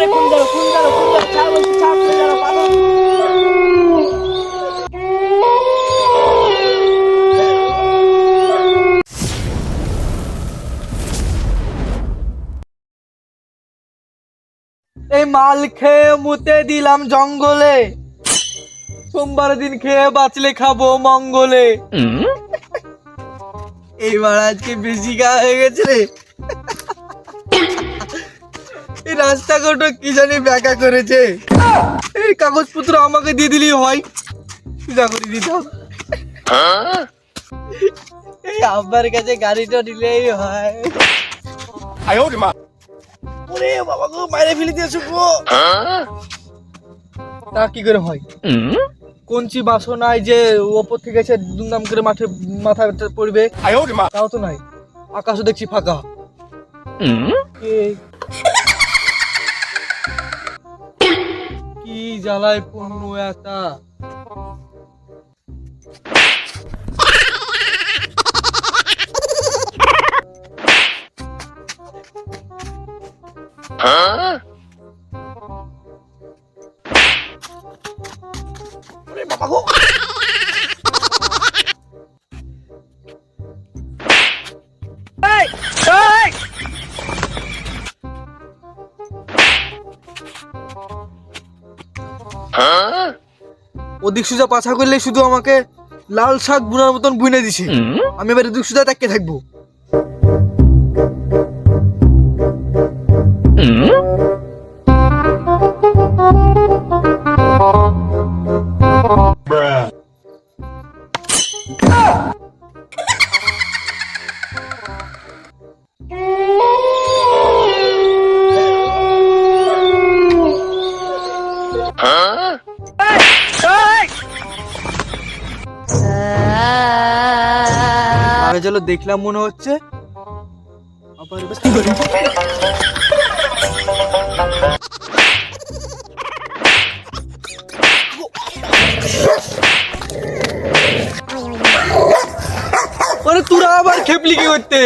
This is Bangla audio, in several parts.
রে বলছি পাগল। এই মাল খেয়ে মুতে দিলাম জঙ্গলে। সোমবার দিন খেয়ে বাঁচলে খাব মঙ্গলে। এইবার আজকে বেশি গা হয়ে গেছে রে। এই রাস্তাঘাটও কি জানি ব্যাকা করেছে। এই কাগজপত্র আমাকে দিয়ে দিলেই হয়। সোজা করে দিতাম এই আব্বার কাছে গাড়িটা দিলেই হয়। ওরে বাবা গো মাইরে ফেলে দিয়েছ গো। তা কি করে হয়? কঞ্চি বাসনায় যে ওপর থেকে এসে দুমদাম করে মাঠে মাথা পড়বে তাও তো নাই। আকাশও দেখছি ফাঁকা। জ্বালায় পণ্য একা ওরে বাবা গো ওদিক সুজা পাছা করলে শুধু আমাকে লাল শাক বুনার মতন বুনে দিছে। আমি এবার এদিক সুজা তাকে থাকব। চলো দেখলাম মনে হচ্ছে। আবার তোরা আবার খেপলি কি করতে?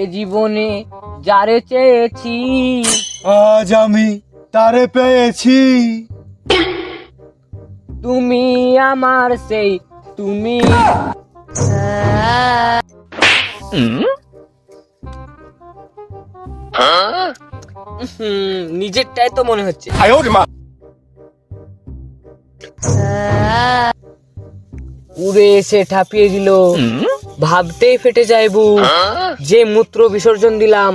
এ জীবনে যারে চেয়েছি। আজ আমি তারে পেয়েছি। তুমি আমার সেই তুমি হুম, নিজেরটাই তো মনে হচ্ছে। উড়ে এসে ঠাপিয়ে দিল। ভাবতেই ফেটে যায় বুক যে মূত্র বিসর্জন দিলাম,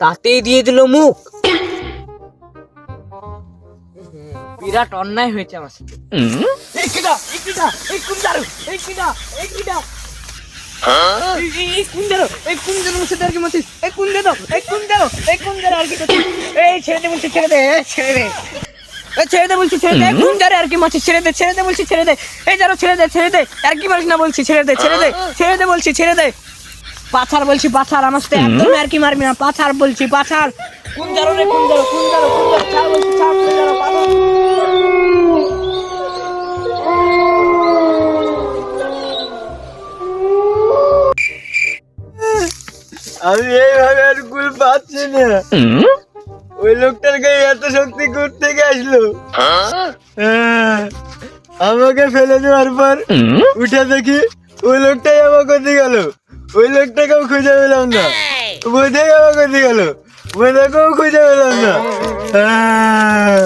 তাতেই দিয়ে দিল মুখ। বিরাট অন্যায় হয়েছে আমার সাথে। এই ছেড়ে দে ছেড়ে দে ছেড়ে দে। ছেড়ে দে বলছি ছেড়ে দে। এই কুঞ্জারু আর কি মাছিস ছেড়ে দে ছেড়ে দে বলছি ছেড়ে দে। এই যারো ছেড়ে দে ছেড়ে দে। আর কি মারিস না বলছি ছেড়ে দে ছেড়ে দে ছেড়ে দে বলছি ছেড়ে দে। পাছার বলছি পাছার আমার সাথে একদম আর কি মারবি না। পাছার বলছি পাছার কুঞ্জারু রে কুঞ্জারু কুঞ্জারু কুঞ্জারু ছাড় বলছি ছাড় কুঞ্জারু পাগল। আমি এইভাবে আর কুল পাচ্ছি না। ওই লোকটার গায়ে এত শক্তি কোথ থেকে আসলো। হ্যাঁ, আমাকে ফেলে দেওয়ার পর উঠে দেখি ওই লোকটাই আমাকে দিয়ে গেল ওই লোকটাকেও খুঁজে পেলাম না। বোঝাই আমাকে দিয়ে গেল বোঝাকেও খুঁজে পেলাম না। হ্যাঁ।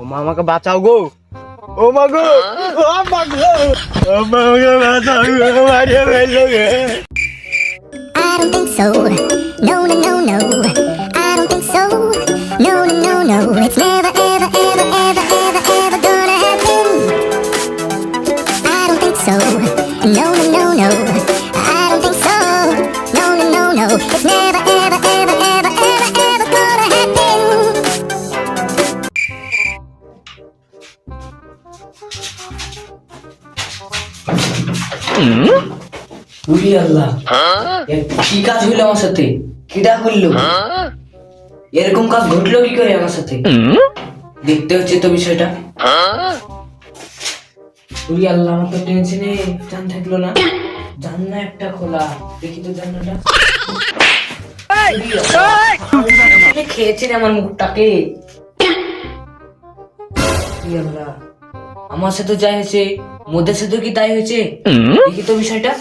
ও আমাকে বাঁচাও গো ও মা গো ও মা গো ও মা গো বাঁচাও গো মারিয়ে ফেললো গে I don't think so. No, no, no, no. I don't think so. No, no, no, no. It's never, ever, ever, ever, ever, ever gonna happen. I don't think so. No, no, no, no. I don't think so. No, no, no, no. It's never. উরি আল্লাহ। কি কাজ হইল আমার সাথে? কিডা করল এরকম কাজ ঘটলো কি করে আমার সাথে? দেখতে হচ্ছে তো বিষয়টা। উরি আল্লাহ আমার তো টেনশনে জান থাকল না। জাননা একটা খোলা। দেখি তো জান্নাটা। উরি খেয়েছে আমার মুখটাকে? আল্লাহ। আমার সাথে যাই হয়েছে মোদের সাথে কি তাই হয়েছে? দেখি তো বিষয়টা।